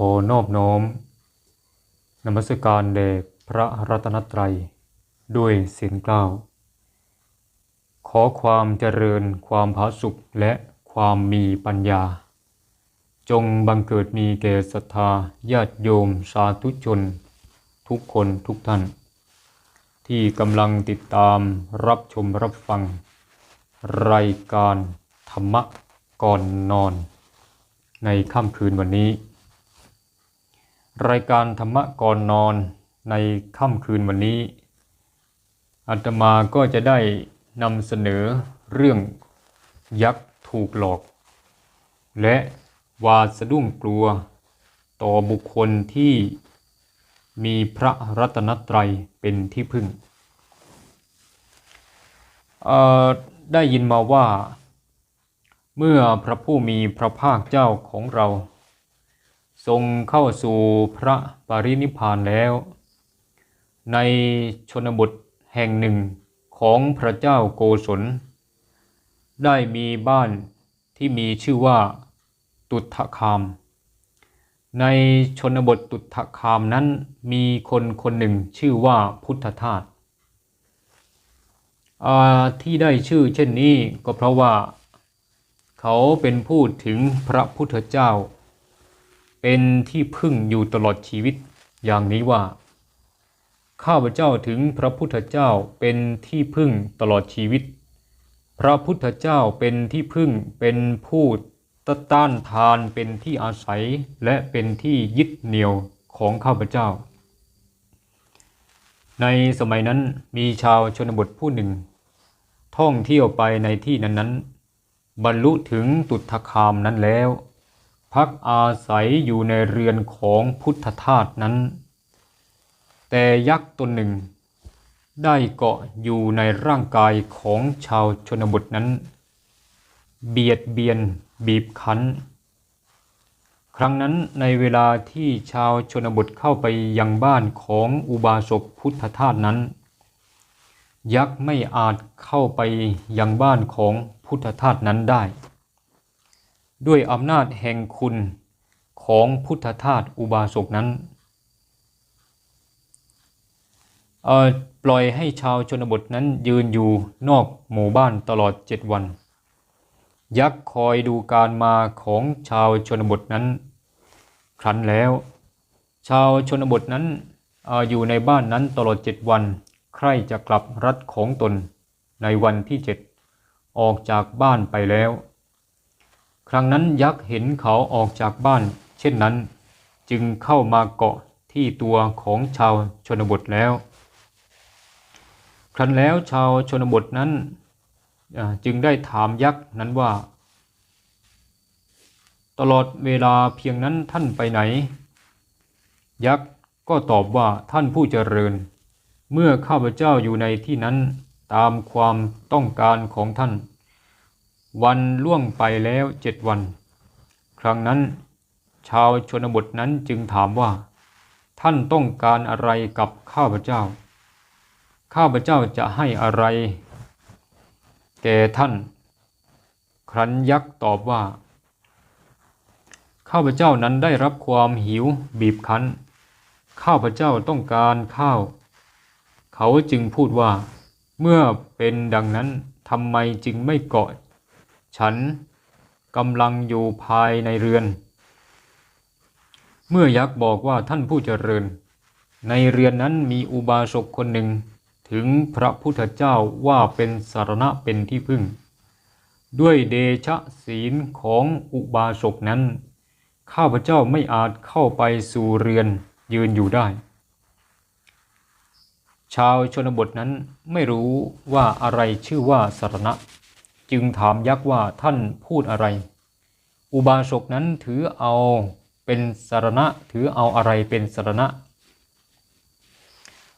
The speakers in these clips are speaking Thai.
ขอนอบน้อมนมัสการแด่พระรัตนตรัย ด้วยเสียงกล้าว ขอความเจริญความผาสุขและความมีปัญญา จงบังเกิดมีแก่ศรัทธาญาติโยมสาธุชน ทุกคนทุกท่าน ที่กำลังติดตามรับชมรับฟัง รายการธรรมะก่อนนอน ในค่ำคืนวันนี้ รายการธรรมะก่อนนอนในค่ำคืนวันนี้อาตมาก็จะได้นำเสนอเรื่องยักษ์ถูกหลอก และวาสะดุ้งกลัว ต่อบุคคลที่มีพระรัตนตรัยเป็นที่พึ่ง ได้ยินมาว่า เมื่อพระผู้มีพระภาคเจ้าของเรา ทรงเข้าสู่พระปรินิพพานแล้ว ในชนบทแห่งหนึ่งของพระเจ้าโกศล ได้มีบ้านที่มีชื่อว่าตุถคาม ในชนบทตุถคามนั้นมีคนคนหนึ่งชื่อว่าพุทธทาสที่ได้ชื่อเช่นนี้ก็เพราะว่า เขาเป็นผู้ถึงพระพุทธเจ้า เป็นที่พึ่งอยู่ตลอดชีวิตอย่างนี้ว่า ข้าพเจ้าถึงพระพุทธเจ้าเป็นที่พึ่งตลอดชีวิต พระพุทธเจ้าเป็นที่พึ่งเป็นผู้ตต้านทานเป็นที่อาศัยและเป็นที่ยึดเหนี่ยวของข้าพเจ้า ในสมัยนั้นมีชาวชนบทผู้หนึ่ง ท่องเที่ยวไปในที่นั้นๆ บรรลุถึงตุถคามนั้นแล้ว พักอาศัยอยู่ในเรือนของพุทธทาสนั้น แต่ยักษ์ตนหนึ่ง ได้เกาะอยู่ในร่างกายของชาวชนบทนั้น เบียดเบียนบีบคั้น ครั้งนั้นในเวลาที่ชาวชนบทเข้าไปยังบ้านของอุบาสกพุทธทาสนั้น ยักษ์ไม่อาจเข้าไปยังบ้านของพุทธทาสนั้นได้ ด้วยอำนาจแห่งคุณของพุทธทาสอุบาสกนั้นปล่อยให้ชาวชนบทนั้นยืนอยู่นอกหมู่บ้านตลอดเจ็ดวัน ยักษ์คอยดูการมาของชาวชนบทนั้น ครั้นแล้ว ชาวชนบทนั้นอออยู่ในบ้านนั้นตลอดเจ็ดวัน ใครจะกลับรัฐของตนในวันที่เจ็ดออกจากบ้านไปแล้ว ครั้งนั้นยักษ์เห็นเขาออกจากบ้าน เช่นนั้น จึงเข้ามาเกาะที่ตัวของชาวชนบทแล้ว ครั้นแล้วชาวชนบทนั้นจึงได้ถามยักษ์นั้นว่า ตลอดเวลาเพียงนั้นท่านไปไหน ยักษ์ก็ตอบว่าท่านผู้เจริญ เมื่อข้าพเจ้าอยู่ในที่นั้นตามความต้องการของท่าน วันล่วงไปแล้วเจ็ดวัน ครั้งนั้น ชาวชนบทนั้นจึงถามว่า ท่านต้องการอะไรกับข้าพเจ้า ข้าพเจ้าจะให้อะไร แก่ท่าน ครั้นยักษ์ตอบว่า ข้าพเจ้านั้นได้รับความหิวบีบคั้น ข้าพเจ้าต้องการข้าว เขาจึงพูดว่า เมื่อเป็นดังนั้นทำไมจึงไม่เกาะ ฉันกำลังอยู่ภายในเรือน เมื่อยักษ์บอกว่าท่านผู้เจริญ ในเรือนนั้นมีอุบาสกคนหนึ่ง ถึงพระพุทธเจ้าว่าเป็นสารณะเป็นที่พึ่ง ด้วยเดชะศีลของอุบาสกนั้น ข้าพเจ้าไม่อาจเข้าไปสู่เรือนยืนอยู่ได้ ชาวชนบทนั้นไม่รู้ว่าอะไรชื่อว่าสารณะ จึงถามยักษ์ว่าท่านพูดอะไร อุบาสกนั้นถือเอาเป็นสารณะถือเอาอะไรเป็นสารณะ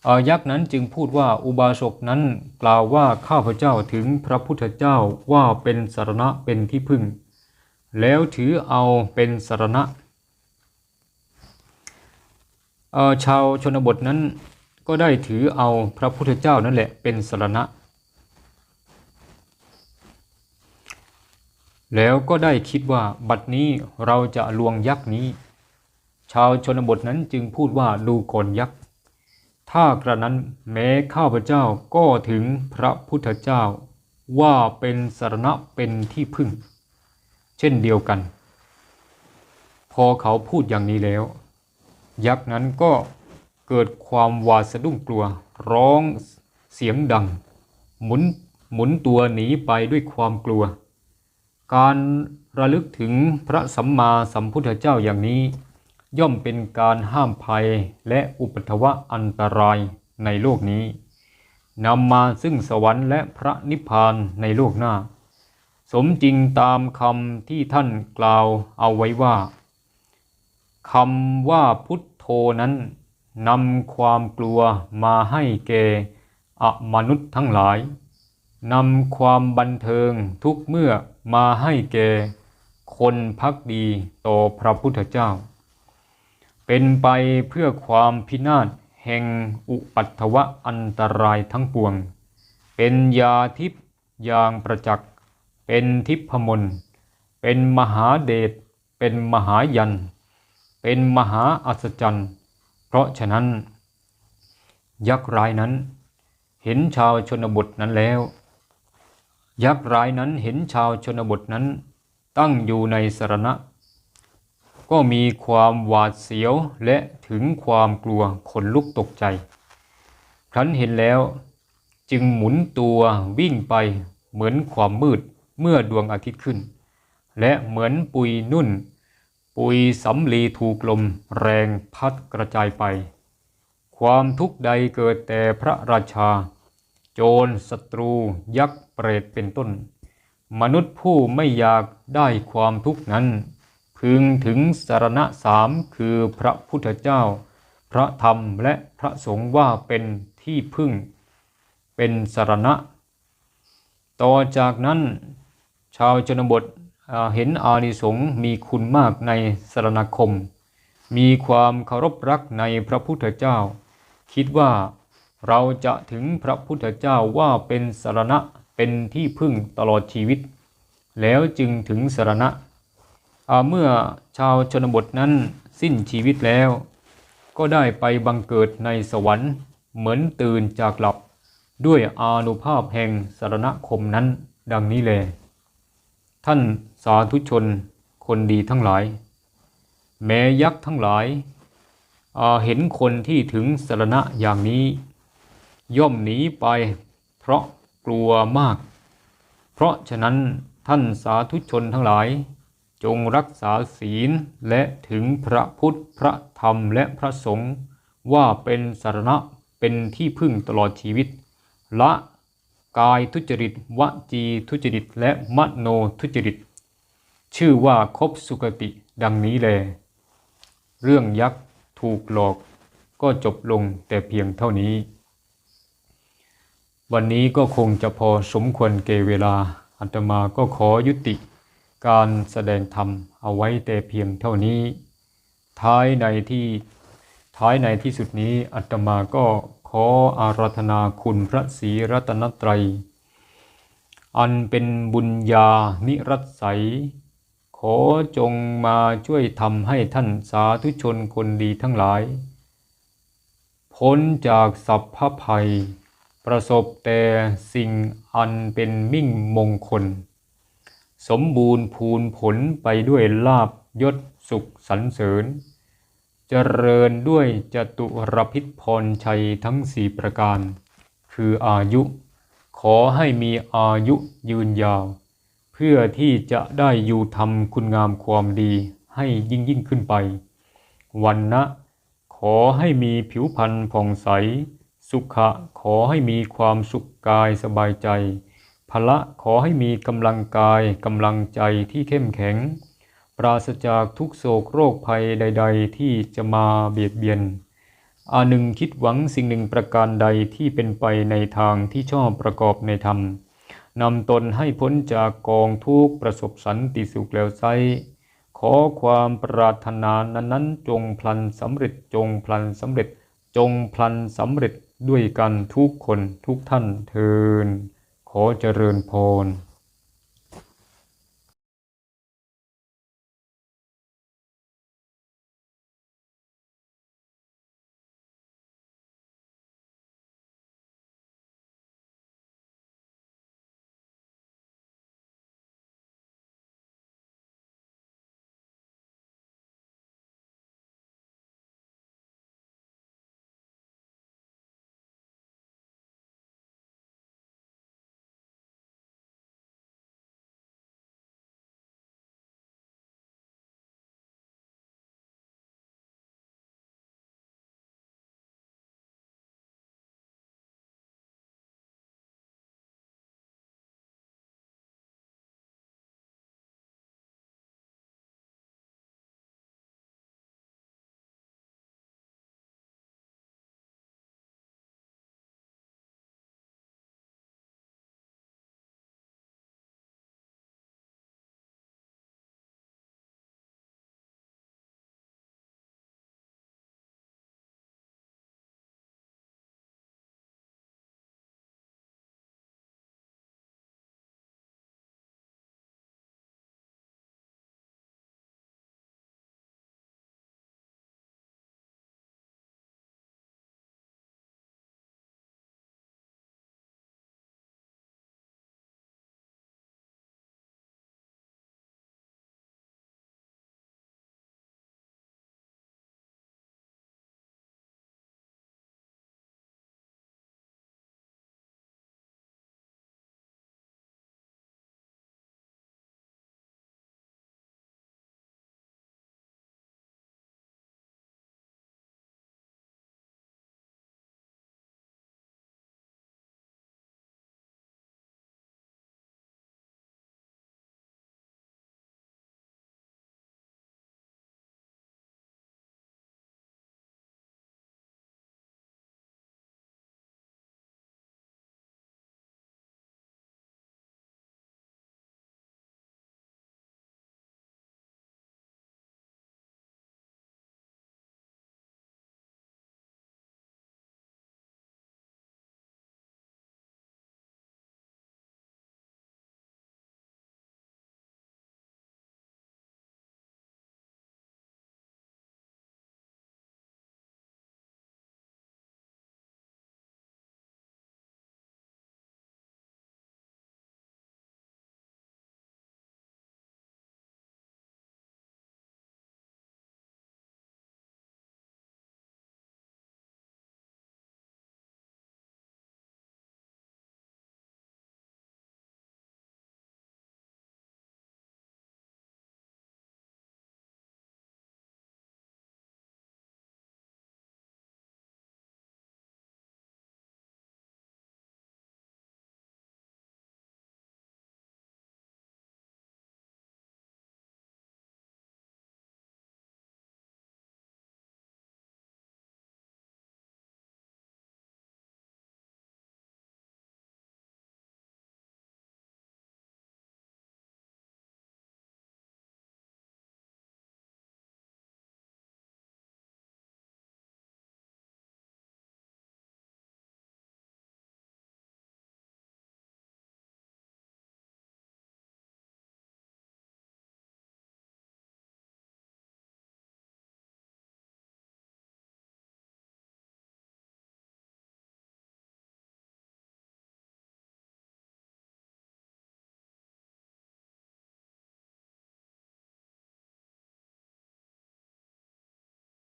อ่อยักษ์นั้นจึงพูดว่าอุบาสกนั้นกล่าวว่าข้าพเจ้าถึงพระพุทธเจ้าว่าเป็นสารณะเป็นที่พึ่ง แล้วถือเอาเป็นสารณะชาวชนบทนั้นก็ได้ถือเอาพระพุทธเจ้านั่นแหละเป็นสารณะ แล้วก็ได้คิดว่าบัดนี้เราจะลวงยักษ์นี้ ชาวชนบทนั้นจึงพูดว่าดูก่อนยักษ์ ถ้ากระนั้นแม้ข้าพเจ้าก็ถึงพระพุทธเจ้า ว่าเป็นสารณะเป็นที่พึ่ง เช่นเดียวกัน พอเขาพูดอย่างนี้แล้ว ยักษ์นั้นก็เกิดความหวาดสะดุ้งกลัว ร้องเสียงดัง หมุนหมุนตัวหนีไปด้วยความกลัว การระลึกถึงพระสัมมาสัมพุทธเจ้าอย่างนี้ ย่อมเป็นการห้ามภัยและอุปัตวะอันตรายในโลกนี้นำมาซึ่งสวรรค์และพระนิพพานในโลกหน้า สมจริงตามคำที่ท่านกล่าวเอาไว้ว่าคำว่าพุทโธนั้นนำความกลัวมาให้แก่อมนุษย์ทั้งหลาย นำความบันเทิงทุกเมื่อมาให้แก่คนพักดีต่อพระพุทธเจ้า เป็นไปเพื่อความพินาศแห่งอุปัตถวะอันตรายทั้งปวง เป็นยาทิพย์ยางประจักษ์ เป็นทิพมน เป็นมหาเดช เป็นมหายัน เป็นมหาอัศจรรย์ เพราะฉะนั้น ยักษ์ร้ายนั้น เห็นชาวชนบทนั้นแล้ว ยักษ์ร้ายนั้นเห็นชาวชนบทนั้น ตั้งอยู่ในสรณะ ก็มีความหวาดเสียวและถึงความกลัวขนลุกตกใจ ครั้นเห็นแล้วจึงหมุนตัววิ่งไปเหมือนความมืดเมื่อดวงอาทิตย์ขึ้น และเหมือนปุยนุ่น ปุยสำลีถูกลมแรงพัดกระจายไป ความทุกข์ใดเกิดแต่พระราชา โจรศัตรู ยักษ์เปรตเป็นต้น มนุษย์ผู้ไม่อยากได้ความทุกข์นั้น พึงถึงสารณะสามคือพระพุทธเจ้า พระธรรมและพระสงฆ์ว่าเป็นที่พึ่ง เป็นสารณะ ต่อจากนั้นชาวชนบทเห็นอานิสงส์มีคุณมากในสรณคม มีความเคารพรักในพระพุทธเจ้า คิดว่า เราจะถึงพระพุทธเจ้าว่าเป็นสรณะเป็นที่พึ่งตลอดชีวิต แล้วจึงถึงสรณะ เมื่อชาวชนบทนั้นสิ้นชีวิตแล้ว ก็ได้ไปบังเกิดในสวรรค์ เหมือนตื่นจากหลับ ด้วยอานุภาพแห่งสรณคมนั้นดังนี้เลย ท่านสาธุชนคนดีทั้งหลาย แม้ยักษ์ทั้งหลายเห็นคนที่ถึงสรณะอย่างนี้ ย่อมหนีไป เพราะกลัวมาก เพราะฉะนั้นท่านสาธุชนทั้งหลาย จงรักษาศีลและถึงพระพุทธพระธรรมและพระสงฆ์ว่าเป็นสารณะเป็นที่พึ่งตลอดชีวิต ละกายทุจริตวจีทุจริต และมโนทุจริต ชื่อว่าคบสุกติดังนี้แล เรื่องยักษ์ถูกหลอกก็จบลงแต่เพียงเท่านี้ วันนี้ก็คงจะพอสมควรเกเวลาอาตมาก็ขอยุติการแสดงธรรมเอาไว้แต่เพียงเท่านี้ ท้ายในที่ท้ายในที่สุดนี้อาตมาก็ขออาราธนาคุณพระศรีรัตนตรัย อันเป็นบุญญานิรัตใสยขอจงมาช่วยทำให้ท่านสาธุชนคนดีทั้งหลาย พ้นจากสัพพภัย ประสบแต่สิ่งอันเป็นมิ่งมงคล สมบูรณ์พูนผลไปด้วยลาบยศสุขสรรเสริญ เจริญด้วยจตุรพิษพรชัยทั้งสี่ประการ คืออายุ ขอให้มีอายุยืนยาว เพื่อที่จะได้อยู่ทำคุณงามความดีให้ยิ่งยิ่งขึ้นไป วันนะขอให้มีผิวพรรณผ่องใส สุขะขอให้มีความสุขกายสบายใจ พละขอให้มีกำลังกายกำลังใจที่เข้มแข็ง ปราศจากทุกโศกโรคภัยใด ๆ ที่จะมาเบียดเบียนอาหนึ่งคิดหวังสิ่งหนึ่งประการใดที่เป็นไปในทางที่ชอบประกอบในธรรมนำตนให้พ้นจากกองทุกประสบสันติสุขแล้วไซขอความปรารถนานั้นๆ จงพลันสำเร็จจงพลันสำเร็จจงพลันสำเร็จ ด้วยกันทุกคนทุกท่านเทินขอเจริญพร